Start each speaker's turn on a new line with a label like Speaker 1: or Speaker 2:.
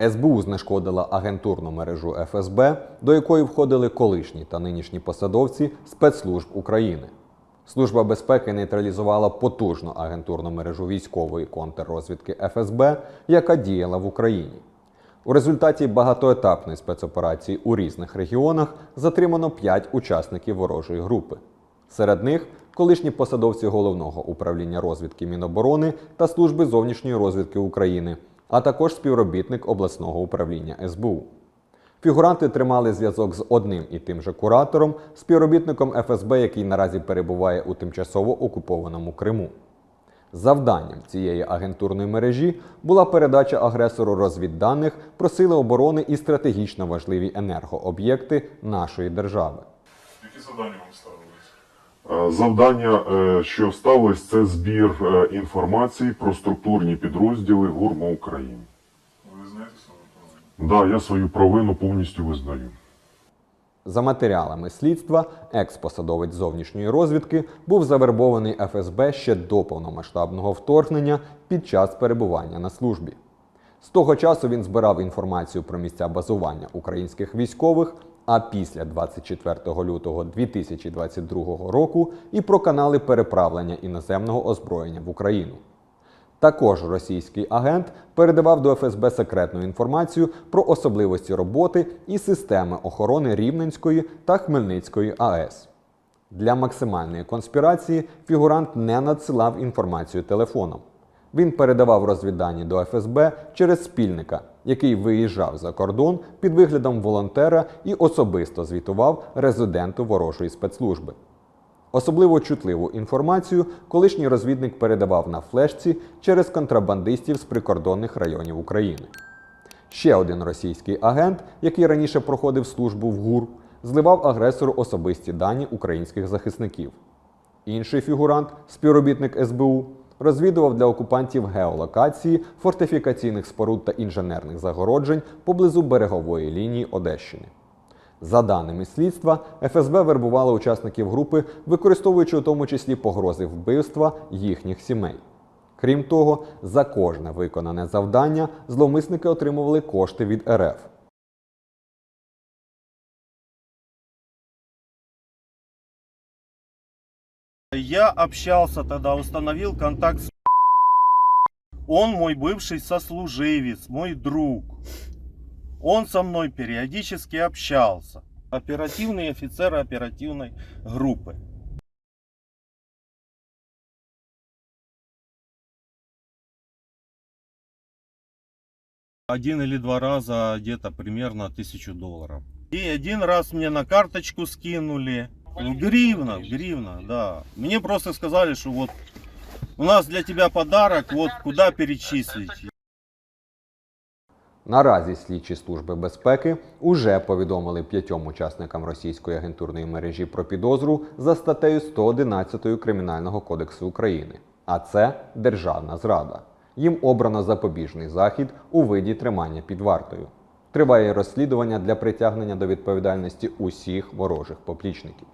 Speaker 1: СБУ знешкодила агентурну мережу ФСБ, до якої входили колишні та нинішні посадовці спецслужб України. Служба безпеки нейтралізувала потужну агентурну мережу військової контррозвідки ФСБ, яка діяла в Україні. У результаті багатоетапної спецоперації у різних регіонах затримано 5 учасників ворожої групи. Серед них колишні посадовці головного управління розвідки Міноборони та служби зовнішньої розвідки України, а також співробітник обласного управління СБУ. Фігуранти тримали зв'язок з одним і тим же куратором, співробітником ФСБ, який наразі перебуває у тимчасово окупованому Криму. Завданням цієї агентурної мережі була передача агресору розвідданих про сили оборони і стратегічно важливі енергооб'єкти нашої держави.
Speaker 2: Які завдання вам ставились?
Speaker 3: Е, Завдання, е, що ставилось, це збір е, інформації про структурні підрозділи ГУРМО України.
Speaker 2: Ви знаєте свою провину?
Speaker 3: Да, я свою провину повністю визнаю.
Speaker 1: За матеріалами слідства, екс-посадовець зовнішньої розвідки був завербований ФСБ ще до повномасштабного вторгнення під час перебування на службі. З того часу він збирав інформацію про місця базування українських військових, а після 24 лютого 2022 року і про канали переправлення іноземного озброєння в Україну. Також російський агент передавав до ФСБ секретну інформацію про особливості роботи і системи охорони Рівненської та Хмельницької АЕС. Для максимальної конспірації фігурант не надсилав інформацію телефоном. Він передавав розвіддані до ФСБ через спільника, який виїжджав за кордон під виглядом волонтера і особисто звітував резиденту ворожої спецслужби. Особливо чутливу інформацію колишній розвідник передавав на флешці через контрабандистів з прикордонних районів України. Ще один російський агент, який раніше проходив службу в ГУР, зливав агресору особисті дані українських захисників. Інший фігурант, співробітник СБУ, розвідував для окупантів геолокації фортифікаційних споруд та інженерних загороджень поблизу берегової лінії Одещини. За даними слідства, ФСБ вербувала учасників групи, використовуючи у тому числі погрози вбивства їхніх сімей. Крім того, за кожне виконане завдання зловмисники отримували кошти від РФ.
Speaker 4: Я общался тогда, установил контакт с Он мой бывший сослуживец, мой друг. Он со мной периодически общался. Оперативный офицер оперативной группы. Один или два раза где-то примерно тысячу долларов. И один раз мне на карточку скинули. В гривна, в гривна, да. Мне просто сказали, что вот у нас для тебя подарок, вот куда перечислить.
Speaker 1: Наразі слідчі служби безпеки уже повідомили п'ятьом учасникам російської агентурної мережі про підозру за статтею 111 Кримінального кодексу України. А це державна зрада. Їм обрано запобіжний захід у виді тримання під вартою. Триває розслідування для притягнення до відповідальності усіх ворожих поплічників.